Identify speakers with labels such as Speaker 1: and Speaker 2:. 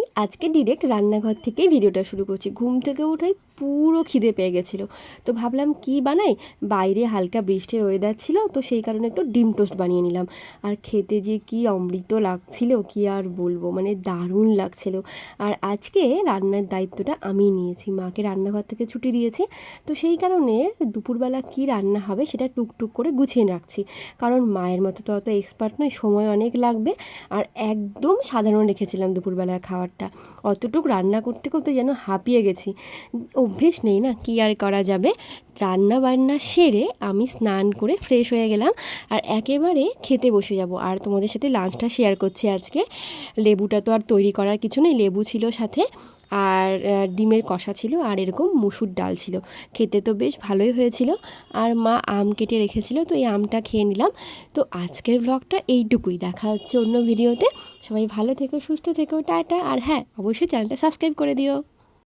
Speaker 1: নেই আজকে ডিরেক্ট রান্নাঘর থেকেই ভিডিওটা শুরু করছি। ঘুম থেকে উঠেই পুরো খিদে পেয়ে গেছিল। তো ভাবলাম কি বানাই? বাইরে হালকা বৃষ্টির ওয়েদার ছিল, তো সেই কারণে একটু ডিম টোস্ট বানিয়ে নিলাম। আর খেতে যে কি অমৃত লাগছিল, কি আর বলব? মানে দারুণ লাগছিল। আর আজকে রান্নার দায়িত্বটা আমি নিয়েছি। মাকে রান্নাঘর থেকে ছুটি দিয়েছি, তো সেই কারণে দুপুরবেলা কি রান্না হবে সেটা টুকটুক করে গুছিয়ে রাখছি। কারণ মায়ের মতো তো অত এক্সপার্ট নয়, সময় অনেক লাগবে। আর একদম সাধারণ রেখেছিলাম দুপুরবেলার খাবারটা অতটুকু রান্না করতে করতে যেন হাঁপিয়ে গেছি। অভ্যেস নেই না কি আর করা যাবে? রান্না বান্না সেরে আমি স্নান করে ফ্রেশ হয়ে গেলাম আর একেবারে খেতে বসে যাব। আর তোমাদের সাথে লাঞ্চটা শেয়ার করছি আজকে। লেবুটা তো আর তৈরি করার কিছু নেই, লেবু ছিল সাথে আর ডিমের কষা ছিল আর এরকম মুসুর ডাল ছিল। খেতে তো বেশ ভালোই হয়েছিল। আর মা আম কেটে রেখেছিল, তো এই আমটা খেয়ে নিলাম। তো আজকের ব্লগটা এইটুকুই। দেখা হচ্ছে অন্য ভিডিওতে সবাই ভালো থেকো, সুস্থ থেকো, টাটা। আর হ্যাঁ অবশ্যই চ্যানেলটা সাবস্ক্রাইব করে দিও।